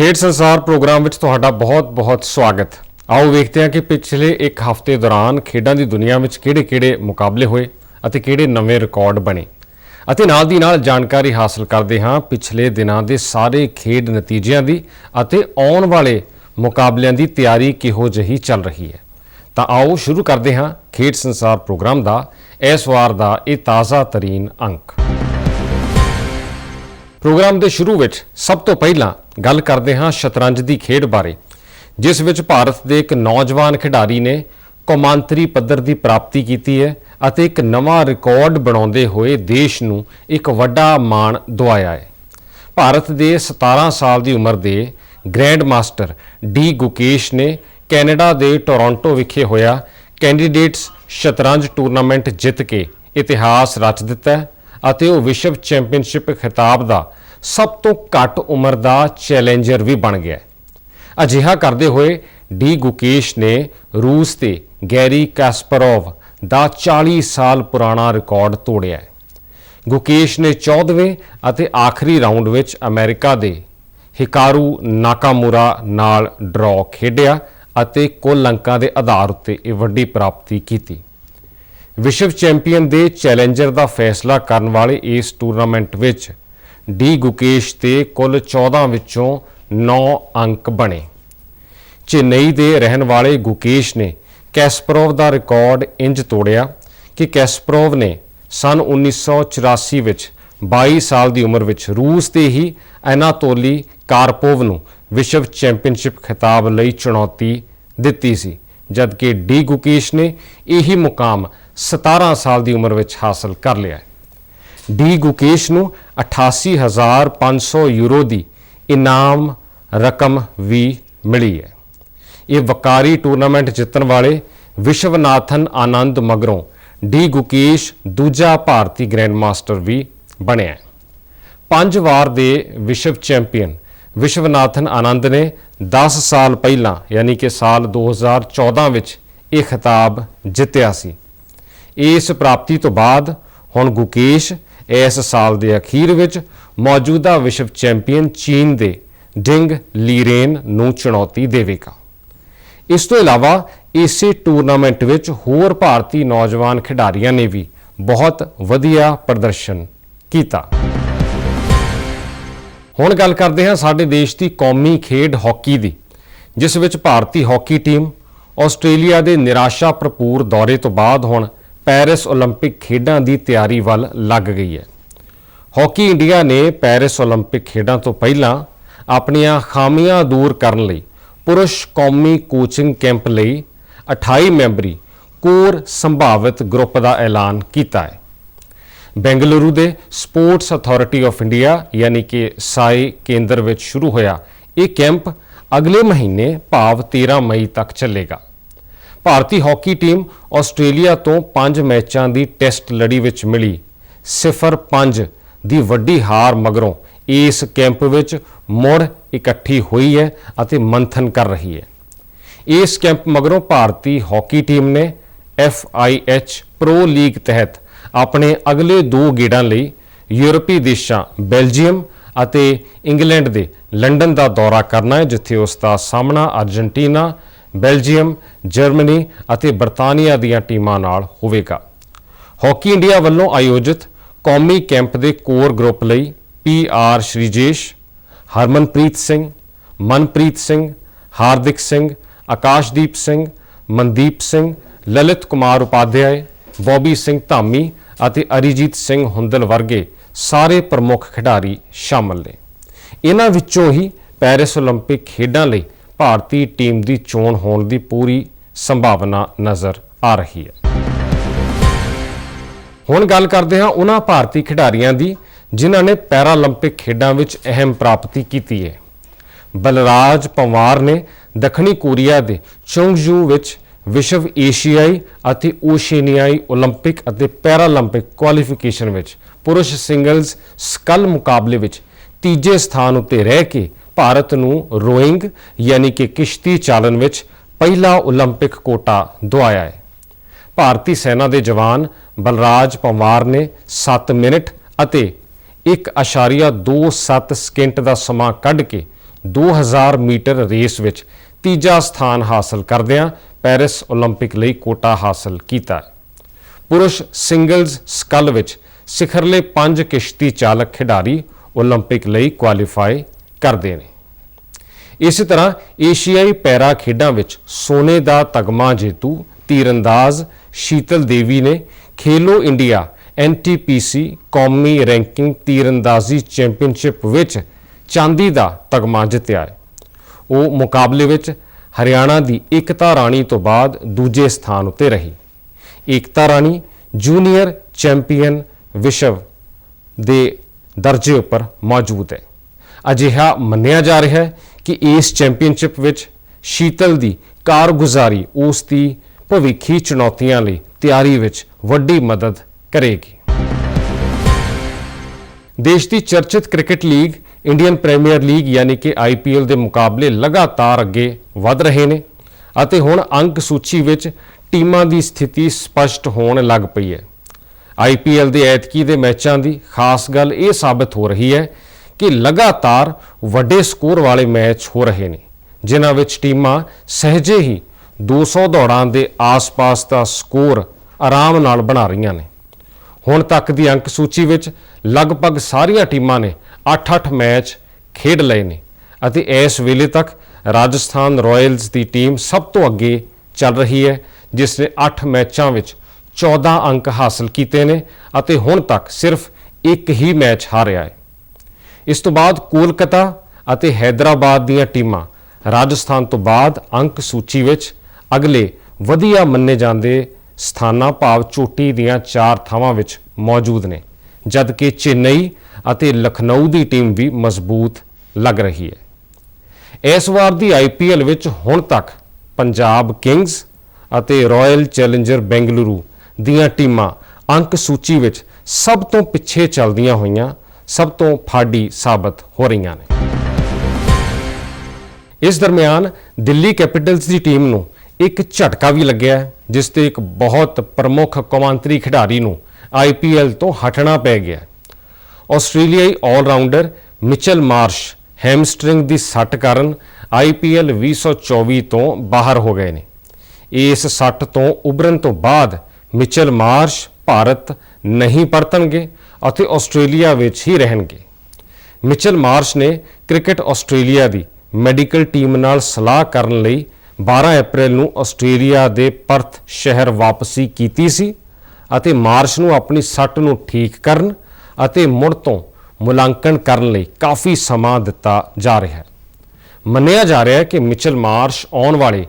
ਖੇਡ ਸੰਸਾਰ ਪ੍ਰੋਗਰਾਮ ਵਿੱਚ ਤੁਹਾਡਾ ਬਹੁਤ-ਬਹੁਤ ਸਵਾਗਤ। ਆਓ ਵੇਖਦੇ ਹਾਂ ਕਿ ਪਿਛਲੇ ਇੱਕ ਹਫ਼ਤੇ ਦੌਰਾਨ ਖੇਡਾਂ ਦੀ ਦੁਨੀਆ ਵਿੱਚ ਕਿਹੜੇ-ਕਿਹੜੇ ਮੁਕਾਬਲੇ ਹੋਏ ਅਤੇ ਕਿਹੜੇ ਨਵੇਂ ਰਿਕਾਰਡ ਬਣੇ। ਅਤੇ ਨਾਲ ਦੀ ਨਾਲ ਜਾਣਕਾਰੀ ਹਾਸਲ ਕਰਦੇ ਹਾਂ ਪਿਛਲੇ ਦਿਨਾਂ ਦੇ ਸਾਰੇ ਖੇਡ ਨਤੀਜਿਆਂ ਦੀ ਅਤੇ ਆਉਣ ਵਾਲੇ ਮੁਕਾਬਲਿਆਂ ਦੀ ਤਿਆਰੀ ਕਿਹੋ ਜਿਹੀ ਚੱਲ ਰਹੀ ਹੈ। ਤਾਂ ਆਓ ਸ਼ੁਰੂ ਕਰਦੇ ਹਾਂ ਖੇਡ ਸੰਸਾਰ ਪ੍ਰੋਗਰਾਮ ਦਾ ਇਸ ਵਾਰ ਦਾ ਇਹ ਤਾਜ਼ਾ ਤਰੀਨ ਅੰਕ। ਪ੍ਰੋਗਰਾਮ ਦੇ ਸ਼ੁਰੂ ਵਿੱਚ ਸਭ ਤੋਂ ਪਹਿਲਾਂ ਗੱਲ ਕਰਦੇ ਹਾਂ ਸ਼ਤਰੰਜ ਦੀ ਖੇਡ ਬਾਰੇ, ਜਿਸ ਵਿੱਚ ਭਾਰਤ ਦੇ ਇੱਕ ਨੌਜਵਾਨ ਖਿਡਾਰੀ ਨੇ ਕੌਮਾਂਤਰੀ ਪੱਧਰ ਦੀ ਪ੍ਰਾਪਤੀ ਕੀਤੀ ਹੈ ਅਤੇ ਇੱਕ ਨਵਾਂ ਰਿਕਾਰਡ ਬਣਾਉਂਦੇ ਹੋਏ ਦੇਸ਼ ਨੂੰ ਇੱਕ ਵੱਡਾ ਮਾਣ ਦਿਵਾਇਆ ਹੈ। ਭਾਰਤ ਦੇ 17 ਸਾਲ ਦੀ ਉਮਰ ਦੇ ਗ੍ਰੈਂਡ ਮਾਸਟਰ ਡੀ ਗੁਕੇਸ਼ ਨੇ ਕੈਨੇਡਾ ਦੇ ਟੋਰਾਂਟੋ ਵਿਖੇ ਹੋਇਆ ਕੈਂਡੀਡੇਟਸ ਸ਼ਤਰੰਜ ਟੂਰਨਾਮੈਂਟ ਜਿੱਤ ਕੇ ਇਤਿਹਾਸ ਰਚ ਦਿੱਤਾ ਅਤੇ ਉਹ ਵਿਸ਼ਵ ਚੈਂਪੀਅਨਸ਼ਿਪ ਖਿਤਾਬ ਦਾ ਸਭ ਤੋਂ ਘੱਟ ਉਮਰ ਦਾ ਚੈਲੰਜਰ ਵੀ ਬਣ ਗਿਆ ਹੈ। ਅਜਿਹਾ ਕਰਦੇ ਹੋਏ ਡੀ ਗੁਕੇਸ਼ ਨੇ ਰੂਸ ਤੇ ਗੈਰੀ ਕਾਸਪਰੋਵ ਦਾ 40 ਸਾਲ ਪੁਰਾਣਾ ਰਿਕਾਰਡ ਤੋੜਿਆ ਹੈ। ਗੁਕੇਸ਼ ਨੇ 14ਵੇਂ ਅਤੇ ਆਖਰੀ ਰਾਊਂਡ ਵਿੱਚ ਅਮਰੀਕਾ ਦੇ ਹਿਕਾਰੂ ਨਾਕਾਮੁਰਾ ਨਾਲ ਡਰਾਅ ਖੇਡਿਆ ਅਤੇ ਕੁੱਲ ਅੰਕਾਂ ਦੇ ਆਧਾਰ ਉੱਤੇ ਇਹ ਵੱਡੀ ਪ੍ਰਾਪਤੀ ਕੀਤੀ। ਵਿਸ਼ਵ ਚੈਂਪੀਅਨ ਦੇ ਚੈਲੰਜਰ ਦਾ ਫੈਸਲਾ ਕਰਨ ਵਾਲੇ ਇਸ ਟੂਰਨਾਮੈਂਟ ਵਿੱਚ ਡੀ ਗੁਕੇਸ਼ ਤੇ ਕੁੱਲ 14 ਵਿੱਚੋਂ 9 ਅੰਕ ਬਣੇ। ਚੇਨਈ ਦੇ ਰਹਿਣ ਵਾਲੇ ਗੁਕੇਸ਼ ਨੇ ਕੈਸਪਰੋਵ ਦਾ ਰਿਕਾਰਡ ਇੰਜ ਤੋੜਿਆ ਕਿ ਕੈਸਪਰੋਵ ਨੇ ਸਨ 1984 ਵਿੱਚ 22 ਸਾਲ ਦੀ ਉਮਰ ਵਿੱਚ ਰੂਸ ਦੇ ਹੀ ਐਨਾਤੋਲੀ ਕਾਰਪੋਵ ਨੂੰ ਵਿਸ਼ਵ ਚੈਂਪੀਅਨਸ਼ਿਪ ਖਿਤਾਬ ਲਈ ਚੁਣੌਤੀ ਦਿੱਤੀ ਸੀ, ਜਦਕਿ ਡੀ ਗੁਕੇਸ਼ ਨੇ ਇਹੀ ਮੁਕਾਮ 17 ਸਾਲ ਦੀ ਉਮਰ ਵਿੱਚ ਹਾਸਲ ਕਰ ਲਿਆ ਡੀ ਗੁਕੇਸ਼ ਨੂੰ 88500 ਯੂਰੋ ਦੀ ਇਨਾਮ ਰਕਮ ਵੀ ਮਿਲੀ ਹੈ। ਇਹ ਵਕਾਰੀ ਟੂਰਨਾਮੈਂਟ ਜਿੱਤਣ ਵਾਲੇ ਵਿਸ਼ਵਨਾਥਨ ਆਨੰਦ ਮਗਰੋਂ ਡੀ ਗੁਕੇਸ਼ ਦੂਜਾ ਭਾਰਤੀ ਗ੍ਰੈਂਡ ਮਾਸਟਰ ਵੀ ਬਣਿਆ ਪੰਜ ਵਾਰ ਦੇ ਵਿਸ਼ਵ ਚੈਂਪੀਅਨ ਵਿਸ਼ਵਨਾਥਨ ਆਨੰਦ ਨੇ 10 ਸਾਲ ਪਹਿਲਾਂ, ਯਾਨੀ ਕਿ ਸਾਲ 2014 ਵਿੱਚ ਇਹ ਖਿਤਾਬ ਜਿੱਤਿਆ ਸੀ। ਇਸ ਪ੍ਰਾਪਤੀ ਤੋਂ ਬਾਅਦ ਹੁਣ ਗੁਕੇਸ਼ ਇਸ ਸਾਲ ਦੇ ਅਖੀਰ ਵਿੱਚ ਮੌਜੂਦਾ ਵਿਸ਼ਵ ਚੈਂਪੀਅਨ ਚੀਨ ਦੇ ਡਿੰਗ ਲੀਰੇਨ ਨੂੰ ਚੁਣੌਤੀ ਦੇਵੇਗਾ। ਇਸ ਤੋਂ ਇਲਾਵਾ ਇਸੇ ਟੂਰਨਾਮੈਂਟ ਵਿੱਚ ਹੋਰ ਭਾਰਤੀ ਨੌਜਵਾਨ ਖਿਡਾਰੀਆਂ ਨੇ ਵੀ ਬਹੁਤ ਵਧੀਆ ਪ੍ਰਦਰਸ਼ਨ ਕੀਤਾ। ਹੁਣ ਗੱਲ ਕਰਦੇ ਹਾਂ ਸਾਡੇ ਦੇਸ਼ ਦੀ ਕੌਮੀ ਖੇਡ ਹਾਕੀ ਦੀ, ਜਿਸ ਵਿੱਚ ਭਾਰਤੀ ਹਾਕੀ ਟੀਮ ਆਸਟ੍ਰੇਲੀਆ ਦੇ ਨਿਰਾਸ਼ਾ ਭਰਪੂਰ ਦੌਰੇ ਤੋਂ ਬਾਅਦ ਹੁਣ ਪੈਰਿਸ 올림픽 ਖੇਡਾਂ ਦੀ ਤਿਆਰੀ ਵੱਲ ਲੱਗ ਗਈ ਹੈ ਹਾਕੀ ਇੰਡੀਆ ਨੇ ਪੈਰਿਸ 올림픽 ਖੇਡਾਂ ਤੋਂ ਪਹਿਲਾਂ ਆਪਣੀਆਂ ਖਾਮੀਆਂ ਦੂਰ ਕਰਨ ਲਈ ਪੁਰਸ਼ ਕੌਮੀ ਕੋਚਿੰਗ ਕੈਂਪ ਲਈ 28 ਮੈਂਬਰੀ ਕੋਰ ਸੰਭਾਵਿਤ ਗਰੁੱਪ ਦਾ ਐਲਾਨ ਕੀਤਾ ਹੈ ਬੈਂਗਲੁਰੂ ਦੇ ਸਪੋਰਟਸ ਅਥਾਰਟੀ ਆਫ ਇੰਡੀਆ ਯਾਨੀ ਕਿ ਸਾਈ ਕੇਂਦਰ ਵਿੱਚ ਸ਼ੁਰੂ ਹੋਇਆ ਇਹ ਕੈਂਪ ਅਗਲੇ ਮਹੀਨੇ ਭਾਵ 13 ਮਈ ਤੱਕ ਚੱਲੇਗਾ ਭਾਰਤੀ ਹਾਕੀ ਟੀਮ ਆਸਟ੍ਰੇਲੀਆ ਤੋਂ 5 ਮੈਚਾਂ ਦੀ ਟੈਸਟ ਲੜੀ ਵਿੱਚ ਮਿਲੀ। 0-5 ਦੀ ਵੱਡੀ ਹਾਰ ਮਗਰੋਂ ਇਸ ਕੈਂਪ ਵਿੱਚ ਮੁੜ ਇਕੱਠੀ ਹੋਈ ਹੈ ਅਤੇ ਮੰਥਨ ਕਰ ਰਹੀ ਹੈ। ਇਸ ਕੈਂਪ ਮਗਰੋਂ ਭਾਰਤੀ ਹਾਕੀ ਟੀਮ ਨੇ FIH ਪ੍ਰੋ ਲੀਗ ਤਹਿਤ ਆਪਣੇ ਅਗਲੇ ਦੋ ਗੇੜਾਂ ਲਈ ਯੂਰਪੀ ਦੇਸ਼ਾਂ, ਬੈਲਜੀਅਮ ਅਤੇ ਇੰਗਲੈਂਡ ਦੇ ਲੰਡਨ ਦਾ ਦੌਰਾ ਕਰਨਾ ਹੈ, ਜਿੱਥੇ ਉਸ ਦਾ ਸਾਹਮਣਾ ਅਰਜنٹੀਨਾ ਬੈਲਜੀਅਮ ਜਰਮਨੀ ਅਤੇ ਬਰਤਾਨੀਆ ਦੀਆਂ ਟੀਮਾਂ ਨਾਲ ਹੋਵੇਗਾ ਹਾਕੀ ਇੰਡੀਆ ਵੱਲੋਂ ਆਯੋਜਿਤ ਕੌਮੀ ਕੈਂਪ ਦੇ ਕੋਰ ਗਰੁੱਪ ਲਈ P R Sreejesh Harmanpreet Singh Manpreet Singh Hardik Singh Akashdeep Singh Mandeep Singh Lalit Kumar Upadhyay Bobby Singh Dhami ਅਤੇ ਅਰੀਜੀਤ ਸਿੰਘ ਹੁੰਦਲ ਵਰਗੇ ਸਾਰੇ ਪ੍ਰਮੁੱਖ ਖਿਡਾਰੀ ਸ਼ਾਮਲ ਨੇ ਇਹਨਾਂ ਵਿੱਚੋਂ ਹੀ ਪੈਰਿਸ 올림픽 ਖੇਡਾਂ ਲਈ ਭਾਰਤੀ ਟੀਮ ਦੀ ਚੋਣ ਹੋਣ ਦੀ ਪੂਰੀ ਸੰਭਾਵਨਾ ਨਜ਼ਰ ਆ ਰਹੀ ਹੈ ਹੁਣ ਗੱਲ ਕਰਦੇ ਹਾਂ ਉਹਨਾਂ ਭਾਰਤੀ ਖਿਡਾਰੀਆਂ ਦੀ ਜਿਨ੍ਹਾਂ ਨੇ ਪੈਰਾਲੰਪਿਕ ਖੇਡਾਂ ਵਿੱਚ ਅਹਿਮ ਪ੍ਰਾਪਤੀ ਕੀਤੀ ਹੈ ਬਲਰਾਜ ਪਵਾਰ ਨੇ ਦੱਖਣੀ ਕੋਰੀਆ ਦੇ ਚੋਂਗਜੂ ਵਿੱਚ ਵਿਸ਼ਵ ਏਸ਼ੀਆਈ ਅਤੇ ਓਸ਼ੀਨੀਆਈ 올림픽 ਅਤੇ ਪੈਰਾਲੰਪਿਕ ਕੁਆਲੀਫਿਕੇਸ਼ਨ ਵਿੱਚ ਪੁਰਸ਼ ਸਿੰਗਲਜ਼ ਸਕਲ ਮੁਕਾਬਲੇ ਵਿੱਚ ਤੀਜੇ ਸਥਾਨ ਉੱਤੇ ਰਹਿ ਕੇ ਭਾਰਤ ਨੂੰ ਰੋਇੰਗ ਯਾਨੀ ਕਿ ਕਿਸ਼ਤੀ ਚਾਲਨ ਵਿੱਚ ਪਹਿਲਾ 올림픽 ਕੋਟਾ ਦਿਵਾਇਆ ਹੈ ਭਾਰਤੀ ਸੈਨਾ ਦੇ ਜਵਾਨ ਬਲਰਾਜ ਪਵਾਰ ਨੇ 7 ਮਿੰਟ ਅਤੇ 1.27 ਸਕਿੰਟ ਦਾ ਸਮਾਂ ਕੱਢ ਕੇ 2000 ਮੀਟਰ ਰੇਸ ਵਿੱਚ ਤੀਜਾ ਸਥਾਨ ਹਾਸਲ ਕਰਦਿਆਂ ਪੈਰਿਸ 올림픽 ਲਈ ਕੋਟਾ ਹਾਸਲ ਕੀਤਾ ਹੈ। ਪੁਰਸ਼ ਸਿੰਗਲਜ਼ ਸਕਲ ਵਿੱਚ ਸਿਖਰਲੇ ਪੰਜ ਕਿਸ਼ਤੀ ਚਾਲਕ ਖਿਡਾਰੀ 올림픽 ਲਈ ਕੁਆਲੀਫਾਈ ਕਰਦੇ ਨੇ ਇਸੇ ਤਰ੍ਹਾਂ ਏਸ਼ੀਆਈ ਪੈਰਾ ਖੇਡਾਂ ਵਿੱਚ ਸੋਨੇ ਦਾ ਤਗਮਾ ਜੇਤੂ ਤੀਰੰਦਾਜ਼ ਸ਼ੀਤਲ ਦੇਵੀ ਨੇ ਖੇਲੋ ਇੰਡੀਆ ਐਨਟੀਪੀਸੀ ਕੌਮੀ ਰੈਂਕਿੰਗ ਤੀਰੰਦਾਜ਼ੀ ਚੈਂਪੀਅਨਸ਼ਿਪ ਵਿੱਚ ਚਾਂਦੀ ਦਾ ਤਗਮਾ ਜਿੱਤਿਆ ਹੈ। ਉਹ ਮੁਕਾਬਲੇ ਵਿੱਚ ਹਰਿਆਣਾ ਦੀ ਏਕਤਾ ਰਾਣੀ ਤੋਂ ਬਾਅਦ ਦੂਜੇ ਸਥਾਨ ਉੱਤੇ ਰਹੀ। ਏਕਤਾ ਰਾਣੀ ਜੂਨੀਅਰ ਚੈਂਪੀਅਨ ਵਿਸ਼ਵ ਦੇ ਦਰਜੇ ਉੱਪਰ ਮੌਜੂਦ ਹੈ। ਅਜਿਹਾ ਮੰਨਿਆ ਜਾ ਰਿਹਾ ਹੈ ਕਿ ਇਸ ਚੈਂਪੀਅਨਸ਼ਿਪ ਵਿੱਚ ਸ਼ੀਤਲ ਦੀ ਕਾਰਗੁਜ਼ਾਰੀ ਉਸ ਦੀ ਭਵਿੱਖੀ ਚੁਣੌਤੀਆਂ ਲਈ ਤਿਆਰੀ ਵਿੱਚ ਵੱਡੀ ਮਦਦ ਕਰੇਗੀ। ਦੇਸ਼ ਦੀ ਚਰਚਿਤ cricket league, Indian Premier League ਯਾਨੀ ਕਿ ਆਈਪੀਐਲ ਦੇ ਮੁਕਾਬਲੇ ਲਗਾਤਾਰ ਅੱਗੇ ਵਧ ਰਹੇ ਨੇ ਅਤੇ ਹੁਣ ਅੰਕ ਸੂਚੀ ਵਿੱਚ ਟੀਮਾਂ ਦੀ ਸਥਿਤੀ ਸਪਸ਼ਟ ਹੋਣ ਲੱਗ ਪਈ ਹੈ। ਆਈਪੀਐਲ ਦੇ ਐਤਕੀ ਦੇ ਮੈਚਾਂ ਦੀ ਖਾਸ ਗੱਲ ਇਹ ਸਾਬਤ ਹੋ ਰਹੀ ਹੈ ਕਿ ਲਗਾਤਾਰ ਵੱਡੇ ਸਕੋਰ ਵਾਲੇ ਮੈਚ ਹੋ ਰਹੇ ਨੇ, ਜਿਨ੍ਹਾਂ ਵਿੱਚ ਟੀਮਾਂ ਸਹਿਜੇ ਹੀ 200 ਦੌੜਾਂ ਦੇ ਆਸ-ਪਾਸ ਦਾ ਸਕੋਰ ਆਰਾਮ ਨਾਲ ਬਣਾ ਰਹੀਆਂ ਨੇ। ਹੁਣ ਤੱਕ ਦੀ ਅੰਕ ਸੂਚੀ ਵਿੱਚ ਲਗਭਗ ਸਾਰੀਆਂ ਟੀਮਾਂ ਨੇ 8-8 ਮੈਚ ਖੇਡ ਲਏ ਨੇ ਅਤੇ ਇਸ ਵੇਲੇ ਤੱਕ ਰਾਜਸਥਾਨ ਰਾਇਲਸ ਦੀ ਟੀਮ ਸਭ ਤੋਂ ਅੱਗੇ ਚੱਲ ਰਹੀ ਹੈ, ਜਿਸ ਨੇ 8 ਮੈਚਾਂ ਵਿੱਚ 14 ਅੰਕ ਹਾਸਲ ਕੀਤੇ ਨੇ ਅਤੇ ਹੁਣ ਤੱਕ ਸਿਰਫ ਇੱਕ ਹੀ ਮੈਚ ਹਾਰਿਆ ਹੈ। ਇਸ ਤੋਂ ਬਾਅਦ ਕੋਲਕਾਤਾ ਅਤੇ ਹైదరాబాద్ ਦੀਆਂ ਟੀਮਾਂ ਰਾਜਸਥਾਨ ਤੋਂ ਬਾਅਦ ਅੰਕ ਸੂਚੀ ਵਿੱਚ ਅਗਲੇ ਵਧੀਆ ਮੰਨੇ ਜਾਂਦੇ ਸਥਾਨਾਂ ਭਾਵ ਚੋਟੀ ਦੀਆਂ ਚਾਰ ਥਾਵਾਂ ਵਿੱਚ ਮੌਜੂਦ ਨੇ, ਜਦਕਿ ਚੇਨਈ ਅਤੇ ਲਖਨਊ ਦੀ ਟੀਮ ਵੀ ਮਜ਼ਬੂਤ ਲੱਗ ਰਹੀ ਹੈ। ਇਸ ਵਾਰ ਦੀ ਆਈਪੀਐਲ ਵਿੱਚ ਹੁਣ ਤੱਕ ਪੰਜਾਬ ਕਿੰਗਸ ਅਤੇ ਰਾਇਲ ਚੈਲੰਜਰ ਬੈਂਗਲੁਰੂ ਦੀਆਂ ਟੀਮਾਂ ਅੰਕ ਸੂਚੀ ਵਿੱਚ ਸਭ ਤੋਂ ਪਿੱਛੇ ਚੱਲਦੀਆਂ ਹੋਈਆਂ ਸਭ ਤੋਂ ਫਾਡੀ ਸਾਬਤ ਹੋ ਰਹੀਆਂ ਨੇ। ਇਸ ਦਰਮਿਆਨ ਦਿੱਲੀ ਕੈਪੀਟਲਸ ਦੀ ਟੀਮ ਨੂੰ ਇੱਕ ਝਟਕਾ ਵੀ ਲੱਗਿਆ ਜਿਸ ਤੇ ਇੱਕ ਬਹੁਤ ਪ੍ਰਮੁੱਖ ਕੌਮਾਂਤਰੀ ਖਿਡਾਰੀ ਨੂੰ ਆਈਪੀਐਲ ਤੋਂ ਹਟਣਾ ਪੈ ਗਿਆ ਹੈ। ਆਸਟ੍ਰੇਲੀਆਈ ਆਲਰਾਊਂਡਰ ਮਿਚਲ ਮਾਰਸ਼ ਹੈਮਸਟ੍ਰਿੰਗ ਦੀ ਸੱਟ ਕਾਰਨ ਆਈਪੀਐਲ 2024 ਤੋਂ ਬਾਹਰ ਹੋ ਗਏ ਨੇ। ਇਸ ਸੱਟ ਤੋਂ ਉਭਰਨ ਤੋਂ ਬਾਅਦ ਮਿਚਲ ਮਾਰਸ਼ ਭਾਰਤ ਨਹੀਂ ਪਰਤਣਗੇ। ਅਤੇ ਆਸਟ੍ਰੇਲੀਆ ਵਿੱਚ ਹੀ ਰਹਿਣਗੇ। ਮਿਚਲ ਮਾਰਸ਼ ਨੇ ਕ੍ਰਿਕਟ ਆਸਟ੍ਰੇਲੀਆ ਦੀ ਮੈਡੀਕਲ ਟੀਮ ਨਾਲ ਸਲਾਹ ਕਰਨ ਲਈ 12 ਅਪ੍ਰੈਲ ਨੂੰ ਆਸਟ੍ਰੇਲੀਆ ਦੇ ਪਰਥ ਸ਼ਹਿਰ ਵਾਪਸੀ ਕੀਤੀ ਸੀ ਅਤੇ ਮਾਰਸ਼ ਨੂੰ ਆਪਣੀ ਸੱਟ ਨੂੰ ਠੀਕ ਕਰਨ ਅਤੇ ਮੁੜ ਤੋਂ ਮੁਲਾਂਕਣ ਕਰਨ ਲਈ ਕਾਫੀ ਸਮਾਂ ਦਿੱਤਾ ਜਾ ਰਿਹਾ ਹੈ। ਮੰਨਿਆ ਜਾ ਰਿਹਾ ਹੈ ਕਿ ਮਿਚਲ ਮਾਰਸ਼ ਆਉਣ ਵਾਲੇ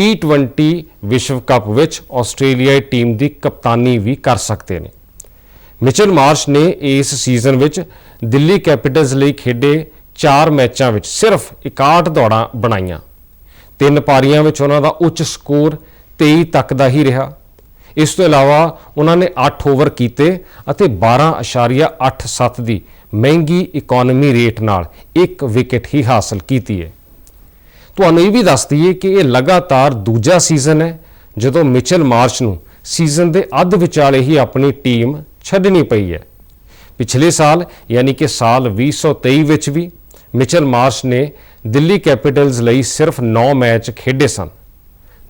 T20 ਵਿਸ਼ਵ ਕੱਪ ਵਿੱਚ ਆਸਟ੍ਰੇਲੀਆਈ ਟੀਮ ਦੀ ਕਪਤਾਨੀ ਵੀ ਕਰ ਸਕਦੇ ਨੇ। ਮਿਚਲ ਮਾਰਸ਼ ਨੇ ਇਸ ਸੀਜ਼ਨ ਵਿੱਚ ਦਿੱਲੀ ਕੈਪੀਟਲਸ ਲਈ ਖੇਡੇ 4 ਮੈਚਾਂ ਵਿੱਚ ਸਿਰਫ 61 ਦੌੜਾਂ ਬਣਾਈਆਂ। ਤਿੰਨ ਪਾਰੀਆਂ ਵਿੱਚ ਉਹਨਾਂ ਦਾ ਉੱਚ ਸਕੋਰ 23 ਤੱਕ ਦਾ ਹੀ ਰਿਹਾ। ਇਸ ਤੋਂ ਇਲਾਵਾ ਉਹਨਾਂ ਨੇ 8 ਓਵਰ ਕੀਤੇ ਅਤੇ 12.87 ਦੀ ਮਹਿੰਗੀ ਇਕਨੋਮੀ ਰੇਟ ਨਾਲ ਇੱਕ ਵਿਕਟ ਹੀ ਹਾਸਲ ਕੀਤੀ ਹੈ। ਤੁਹਾਨੂੰ ਇਹ ਵੀ ਦੱਸ ਦਈਏ ਕਿ ਇਹ ਲਗਾਤਾਰ ਦੂਜਾ ਸੀਜ਼ਨ ਹੈ, ਜਦੋਂ ਮਿਚਲ ਮਾਰਸ਼ ਨੂੰ ਸੀਜ਼ਨ ਦੇ ਅੱਧ ਵਿਚਾਲੇ ਹੀ ਆਪਣੀ ਟੀਮ ਛੱਡਣੀ ਪਈ ਹੈ। ਪਿਛਲੇ ਸਾਲ, ਯਾਨੀ ਕਿ ਸਾਲ 2023 ਵਿੱਚ ਵੀ, ਮਿਚਲ ਮਾਰਸ਼ ਨੇ ਦਿੱਲੀ ਕੈਪੀਟਲਸ ਲਈ ਸਿਰਫ 9 ਮੈਚ ਖੇਡੇ ਸਨ।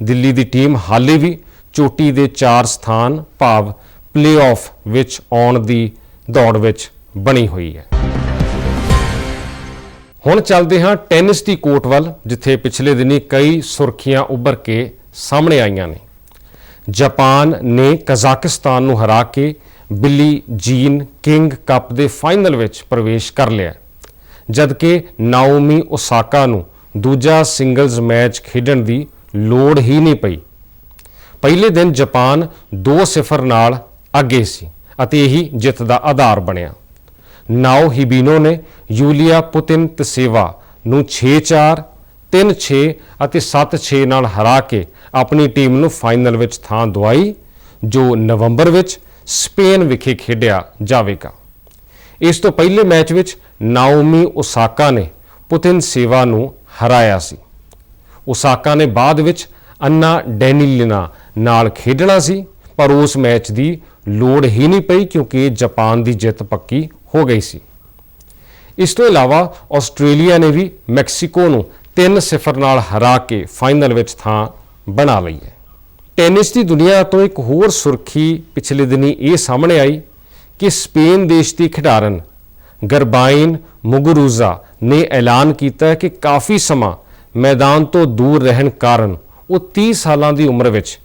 ਦਿੱਲੀ ਦੀ ਟੀਮ ਹਾਲੇ ਵੀ ਚੋਟੀ ਦੇ 4 ਸਥਾਨ, ਭਾਵ ਪਲੇਆਫ ਵਿੱਚ ਆਉਣ ਦੀ ਦੌੜ ਵਿੱਚ ਬਣੀ ਹੋਈ ਹੈ। ਹੁਣ ਚੱਲਦੇ ਹਾਂ ਟੈਨਿਸ ਦੀ ਕੋਰਟ ਵੱਲ, ਜਿੱਥੇ ਪਿਛਲੇ ਦਿਨੀ ਕਈ ਸੁਰਖੀਆਂ ਉੱਭਰ ਕੇ ਸਾਹਮਣੇ ਆਈਆਂ ਨੇ। ਜਾਪਾਨ ਨੇ ਕਜ਼ਾਕਿਸਤਾਨ ਨੂੰ ਹਰਾ ਕੇ ਬਿੱਲੀ ਜੀਨ ਕਿੰਗ ਕੱਪ ਦੇ ਫਾਈਨਲ ਵਿੱਚ ਪ੍ਰਵੇਸ਼ ਕਰ ਲਿਆ ਜਦਕਿ ਨਾਓਮੀ ਓਸਾਕਾ ਨੂੰ ਦੂਜਾ ਸਿੰਗਲਜ਼ ਮੈਚ ਖੇਡਣ ਦੀ ਲੋੜ ਹੀ ਨਹੀਂ ਪਈ। ਪਹਿਲੇ ਦਿਨ ਜਾਪਾਨ 2-0 ਨਾਲ ਅੱਗੇ ਸੀ ਅਤੇ ਇਹੀ ਜਿੱਤ ਦਾ ਆਧਾਰ ਬਣਿਆ। ਨਾਓ ਹਿਬੀਨੋ ਨੇ ਯੂਲੀਆ ਪੁਤਿਨ ਤਸੇਵਾ ਨੂੰ 6-4 3-6 ਅਤੇ 7-6 ਨਾਲ ਹਰਾ ਕੇ ਆਪਣੀ ਟੀਮ ਨੂੰ ਫਾਈਨਲ ਵਿੱਚ ਥਾਂ ਦਵਾਈ, ਜੋ ਨਵੰਬਰ ਵਿੱਚ ਸਪੇਨ ਵਿਖੇ ਖੇਡਿਆ ਜਾਵੇਗਾ। ਇਸ ਤੋਂ ਪਹਿਲੇ ਮੈਚ ਵਿੱਚ ਨਾਓਮੀ ਓਸਾਕਾ ਨੇ ਪੁਤਿਨ ਸੇਵਾ ਨੂੰ ਹਰਾਇਆ ਸੀ। ਓਸਾਕਾ ਨੇ ਬਾਅਦ ਵਿੱਚ ਅੰਨਾ ਡੈਨੀਲਿਨਾ ਨਾਲ ਖੇਡਣਾ ਸੀ, ਪਰ ਉਸ ਮੈਚ ਦੀ ਲੋੜ ਹੀ ਨਹੀਂ ਪਈ ਕਿਉਂਕਿ ਜਾਪਾਨ ਦੀ ਜਿੱਤ ਪੱਕੀ ਹੋ ਗਈ ਸੀ। ਇਸ ਤੋਂ ਇਲਾਵਾ ਆਸਟ੍ਰੇਲੀਆ ਨੇ ਵੀ ਮੈਕਸੀਕੋ ਨੂੰ 3-0 ਨਾਲ ਹਰਾ ਕੇ ਫਾਈਨਲ ਵਿੱਚ ਥਾਂ ਬਣਾ ਲਈ ਹੈ। ਟੈਨਿਸ ਦੀ ਦੁਨੀਆ ਤੋਂ ਇੱਕ ਹੋਰ ਸੁਰਖੀ ਪਿਛਲੇ ਦਿਨੀ ਇਹ ਸਾਹਮਣੇ ਆਈ ਕਿ ਸਪੇਨ ਦੇਸ਼ ਦੀ ਖਿਡਾਰਨ ਗਰਬਾਈਨ ਮੁਗਰੂਜ਼ਾ ਨੇ ਐਲਾਨ ਕੀਤਾ ਕਿ ਕਾਫੀ ਸਮਾਂ ਮੈਦਾਨ ਤੋਂ ਦੂਰ ਰਹਿਣ ਕਾਰਨ ਉਹ 30 ਸਾਲਾਂ ਦੀ ਉਮਰ ਵਿੱਚ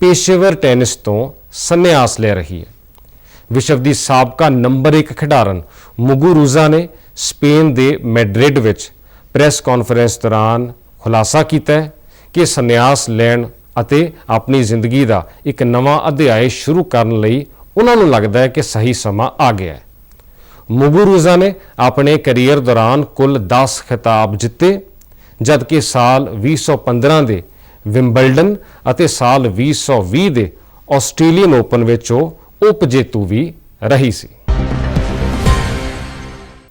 ਪੇਸ਼ੇਵਰ ਟੈਨਿਸ ਤੋਂ ਸੰਨਿਆਸ ਲੈ ਰਹੀ ਹੈ। ਵਿਸ਼ਵ ਦੀ ਸਾਬਕਾ ਨੰਬਰ 1 ਖਿਡਾਰਨ ਮੁਗੂਰੂਜ਼ਾ ਨੇ ਸਪੇਨ ਦੇ ਮੈਡਰਿਡ ਵਿੱਚ ਪ੍ਰੈਸ ਕਾਨਫਰੰਸ ਦੌਰਾਨ ਖੁਲਾਸਾ ਕੀਤਾ ਕਿ ਸੰਨਿਆਸ ਲੈਣ ਅਤੇ ਆਪਣੀ ਜ਼ਿੰਦਗੀ ਦਾ ਇੱਕ ਨਵਾਂ ਅਧਿਆਇ ਸ਼ੁਰੂ ਕਰਨ ਲਈ ਉਹਨਾਂ ਨੂੰ ਲੱਗਦਾ ਹੈ ਕਿ ਸਹੀ ਸਮਾਂ ਆ ਗਿਆ ਹੈ। ਮੁਗੂਰੂਜ਼ਾ ਨੇ ਆਪਣੇ ਕੈਰੀਅਰ ਦੌਰਾਨ ਕੁੱਲ 10 ਖਿਤਾਬ ਜਿੱਤੇ, ਜਦਕਿ ਸਾਲ 2015 ਦੇ ਵਿੰਬਲਡਨ ਅਤੇ ਸਾਲ 2020 ਦੇ ਆਸਟ੍ਰੇਲੀਅਨ ਓਪਨ ਵਿੱਚ ਉਹ ਉਪਜੇਤੂ ਵੀ ਰਹੀ ਸੀ।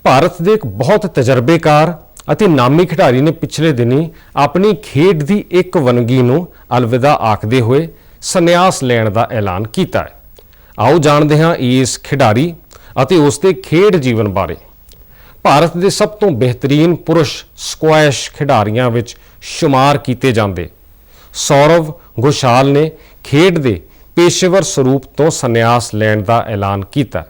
ਭਾਰਤ ਦੇ ਇੱਕ ਬਹੁਤ ਤਜਰਬੇਕਾਰ ਅਤੇ ਨਾਮੀ ਖਿਡਾਰੀ ਨੇ ਪਿਛਲੇ ਦਿਨੀ ਆਪਣੀ ਖੇਡ ਦੀ ਇੱਕ ਵਨਗੀ ਨੂੰ ਅਲਵਿਦਾ ਆਖਦੇ ਹੋਏ ਸੰਨਿਆਸ ਲੈਣ ਦਾ ਐਲਾਨ ਕੀਤਾ ਹੈ। ਆਓ ਜਾਣਦੇ ਹਾਂ ਇਸ ਖਿਡਾਰੀ ਅਤੇ ਉਸ ਦੇ ਖੇਡ ਜੀਵਨ ਬਾਰੇ। ਭਾਰਤ ਦੇ ਸਭ ਤੋਂ ਬਿਹਤਰੀਨ ਪੁਰਸ਼ ਸਕੁਐਸ਼ ਖਿਡਾਰੀਆਂ ਵਿੱਚ ਸ਼ੁਮਾਰ ਕੀਤੇ ਜਾਂਦੇ ਸੌਰਵ ਘੋਸ਼ਾਲ ਨੇ ਖੇਡ ਦੇ ਪੇਸ਼ੇਵਰ ਸਰੂਪ ਤੋਂ ਸੰਨਿਆਸ ਲੈਣ ਦਾ ਐਲਾਨ ਕੀਤਾ।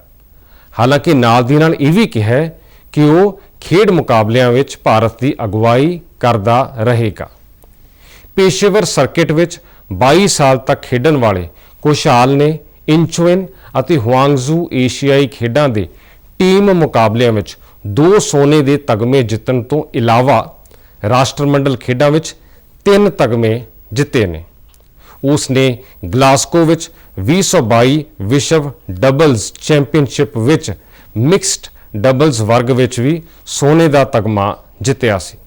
ਹਾਲਾਂਕਿ ਨਾਲ ਦੀ ਨਾਲ ਇਹ ਵੀ ਕਿਹਾ ਕਿ ਉਹ ਖੇਡ ਮੁਕਾਬਲਿਆਂ ਵਿੱਚ ਭਾਰਤ ਦੀ ਅਗਵਾਈ ਕਰਦਾ ਰਹੇਗਾ। ਪੇਸ਼ੇਵਰ ਸਰਕਟ ਵਿੱਚ 22 ਸਾਲ ਤੱਕ ਖੇਡਣ ਵਾਲੇ ਕੋਸ਼ਾਲ ਨੇ ਇੰਚੁਇਨ ਅਤੇ ਹੁਆਂਗਜ਼ੂ ਏਸ਼ੀਆਈ ਖੇਡਾਂ ਦੇ ਟੀਮ ਮੁਕਾਬਲਿਆਂ ਵਿੱਚ ਦੋ ਸੋਨੇ ਦੇ ਤਗਮੇ ਜਿੱਤਣ ਤੋਂ ਇਲਾਵਾ ਰਾਸ਼ਟਰਮੰਡਲ ਖੇਡਾਂ ਵਿੱਚ ਤਿੰਨ ਤਗਮੇ ਜਿੱਤੇ ਨੇ। ਉਸ ਨੇ ਗਲਾਸਕੋ ਵਿੱਚ 2022 ਵਿਸ਼ਵ ਡਬਲਜ਼ ਚੈਂਪੀਅਨਸ਼ਿਪ ਵਿੱਚ ਮਿਕਸਡ ਡਬਲਜ਼ ਵਰਗ ਵਿੱਚ ਵੀ ਸੋਨੇ ਦਾ ਤਗਮਾ ਜਿੱਤਿਆ ਸੀ।